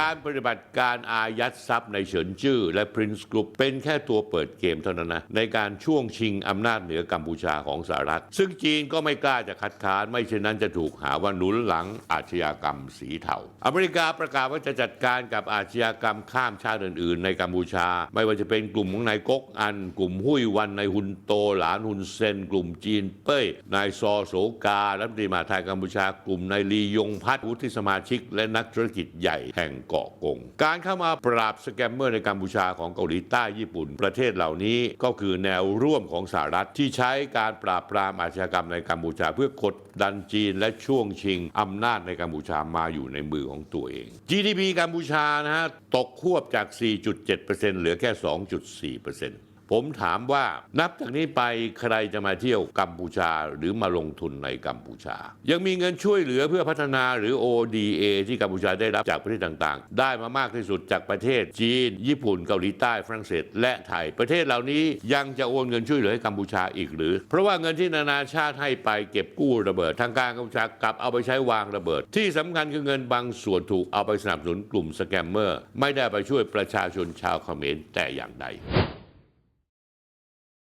การปฏิบัติการอายัดทรัพย์ในเฉินจื้อและ Prince Group เป็นแค่ตัวเปิดเกมเท่านั้นนะ ในการช่วงชิงอำนาจเหนือกัมพูชาของสหรัฐ ซึ่งจีนก็ไม่กล้าจะคัดค้าน ไม่เช่นนั้นจะถูกหาว่าหนุนหลังอาชญากรรมสีเทาอเมริกาประกาศว่าจะจัดการกับอาชญากรรมข้ามชาติอื่น ๆ ในกัมพูชา ไม่ว่าจะเป็นกลุ่มของนายก๊กอัน กลุ่มหุ้ยวันนายฮุนโตหลานฮุนเซน กลุ่มจีนเป้ยนายซอโสการัฐมนตรีมหาไทยกัมพูชากลุ่มนายลียงพัฒน์วุฒิสมาชิก และนักธุรกิจใหญ่แห่งเกาะกง การเข้ามาปราบสแกมเมอร์ในกัมพูชาของเกาหลีใต้ญี่ปุ่น ประเทศเหล่านี้ก็คือแนวร่วมของสหรัฐที่ใช้การปราบปรามอาชญากรรมในกัมพูชา เพื่อกดดันจีนและช่วงชิงอำนาจในกัมพูชามาอยู่ในมือของตัวเอง GDP กัมพูชานะฮะตกควบจาก 4.7%เหลือแค่ 2.4% ผมถามว่านับจากนี้ไปใครจะมาเที่ยวกัมพูชาหรือมาลงทุนในกัมพูชา ยังมีเงินช่วยเหลือเพื่อพัฒนาหรือ ODA ที่กัมพูชาได้รับจากประเทศต่างๆ ได้มามากที่สุดจากประเทศจีน ญี่ปุ่นเกาหลีใต้ฝรั่งเศส และไทย ประเทศเหล่านี้ยังจะโอนเงินช่วยเหลือให้กัมพูชาอีกหรือ เพราะว่าเงินที่นานาชาติให้ไปเก็บกู้ระเบิด ทางการกัมพูชากลับเอาไปใช้วางระเบิด ที่สำคัญคือเงินบางส่วนถูกเอาไปสนับสนุนกลุ่มสแกมเมอร์ ไม่ได้ไปช่วยประชาชนชาวเขมรแต่อย่างใด